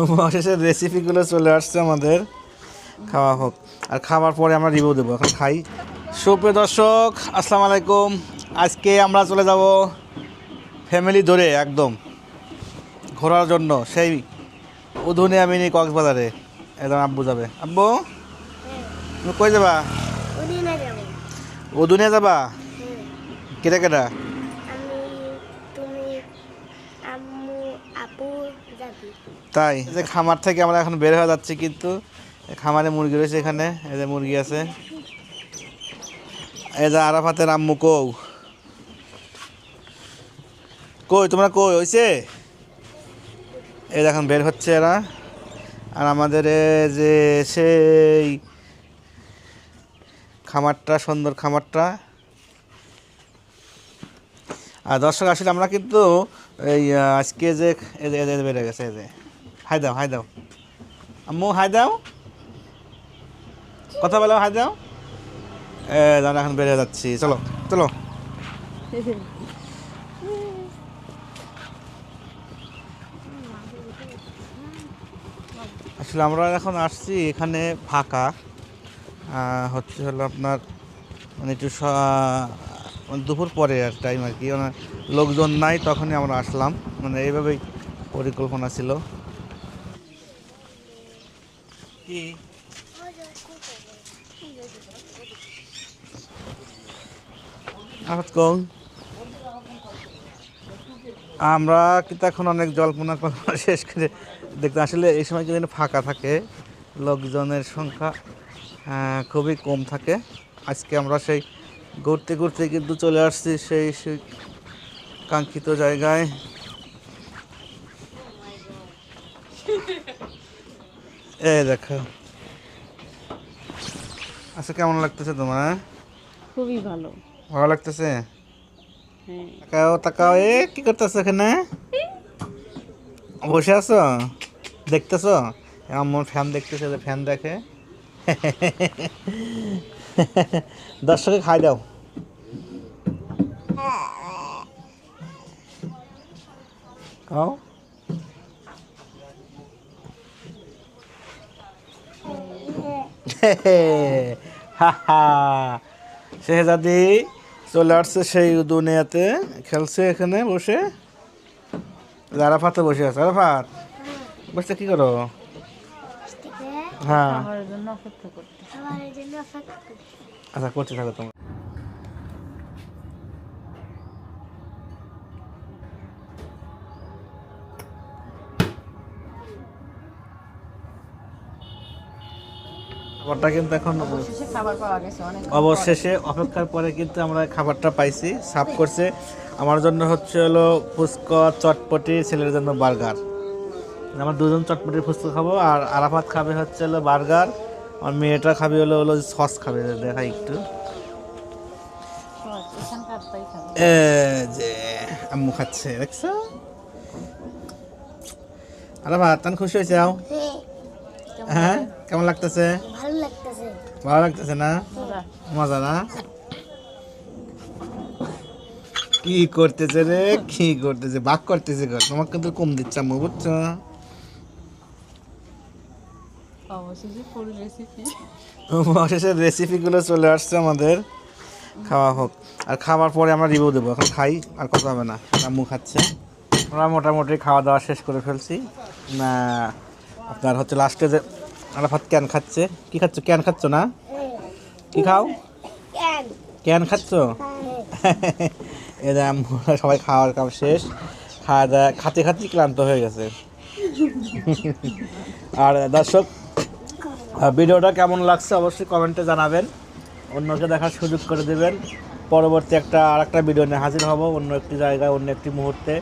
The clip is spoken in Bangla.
অবশেষে রেসিপিগুলো চলে আসছে আমাদের। খাওয়া হোক। আর খাওয়ার পরে আমরা রিভিউ দেবো এখন খাই। সুপ্রিয় দর্শক আসসালামু আলাইকুম। আজকে আমরা চলে যাব ফ্যামিলি ধরে একদম। ঘোরার জন্য সেই উধুনিয়া মিনি কক্সবাজারে। একদম আব্বু যাবে। আব্বু তুমি কই যাবা? উদিনে যাব। যাবা? কেটা কেটা আমি তুমি আম্মু আপু যাবি তাই যে খামার থেকে আমরা এখন বের হয়ে যাচ্ছি কিন্তু খামারে মুরগি রয়েছে এখানে, এই যে মুরগি আছে। এই যে আরাফাতের আম্মু কৌ। কই, তোমরা কই হয়েছে এই দেখুন বের হচ্ছে এরা। আর আমাদের যে সেই খামারটা, সুন্দর খামারটা। আর দর্শক আসলে আমরা কিন্তু এই আজকে যে বেড়ে গেছে, এই যে। হাই দাও হাই দাও। আম্মু, হাই দাও। কথা বলো, হাই দাও। এ দাঁড়া এখন বেড়ে যাচ্ছি। চলো চলো। আসলে আমরা এখন আসছি এখানে ফাঁকা। হচ্ছে হলো আপনার মানে একটু দুপুর পরে আর টাইম আর কি। মানে লোকজন নাই তখনই আমরা আসলাম। মানে এইভাবেই পরিকল্পনা ছিল। কি? আমরা কিন্তু এখন অনেক জল্পনা কল্পনা শেষ করে দেখতে আসলে এই সময় কিন্তু ফাঁকা থাকে। লোকজনের সংখ্যা খুবই কম থাকে। আজকে আমরা সেই ঘুরতে ঘুরতে কিন্তু চলে আসছি সেই সেই কাঙ্ক্ষিত জায়গায়। এই দেখো। আচ্ছা কেমন লাগতেছে তোমার খুবই ভালো। ভালো লাগতেছে? হ্যাঁ। তাকাও তাকাও। এ কি করতেছো এখানে? বসে আছো? দেখতেছো? আমার ফ্যান দেখতেছে যে ফ্যান দেখে। দর্শকে খাই দাও। খাও। শেহজাদি চলে আসছে সেই দুনিয়াতে খেলছে এখানে বসে। আরাফাতে বসে আছে। আরাফাত বসে কি করো? হ্যাঁ। আমার জন্য অপেক্ষা করতে। আমার জন্য অপেক্ষা করছি। আচ্ছা করতে থাকো তোমরা। খাবারটা কিন্তু এখন অবশেষে অপেক্ষার পরে কিন্তু আমরা খাবারটা পাইছি সাফ করছে। আমার জন্য হচ্ছে হলো ফুচকা চটপটি ছেলের জন্য বার্গার। আমার দুজন চটপটির ফুচকা খাব আর আরাফাত খাবে হচ্ছে হলো বার্গার আর মেয়েটা খাবে হলো হলো সস খাবে দেখাই একটু। যে আম্মু খাচ্ছে দেখছ? আরাফাত তান খুশি হয়েছে? আও। হ্যাঁ। কেমন লাগতেছে? ভালো লাগতেছে। না? মজা। না? কি করতেছে রে? কি করতেছে? বাক করতেছে তোমাকে কিন্তু কম দিচ্ছে আম্মু বুঝছ? অবশেষে ফুল রেসিপিগুলো চলে আসছে আমাদের। খাওয়া হোক। আর খাওয়ার পরে আমরা রিভিউ দেবো। এখন খাই আর কথা হবে না। আম্মু খাচ্ছে। আমরা মোটামুটি খাওয়া দাওয়া শেষ করে ফেলছি। না আপনার হচ্ছে লাস্টে যে আরাফাত ক্যান খাচ্ছে। কি খাচ্ছ? ক্যান খাচ্ছ না? কি খাও? ক্যান। খাচ্ছ? হ্যাঁ, এদের আমরা সবাই খাওয়ার কাম শেষ। খাওয়া দাওয়া খাতে খাতে ক্লান্ত হয়ে গেছে। আর দর্শক ভিডিওটা কেমন লাগছে অবশ্যই কমেন্টে জানাবেন। অন্যকে দেখার সুযোগ করে দেবেন। পরবর্তী একটা আর একটা ভিডিও নিয়ে হাজির হব অন্য একটি জায়গায়, অন্য একটি মুহূর্তে।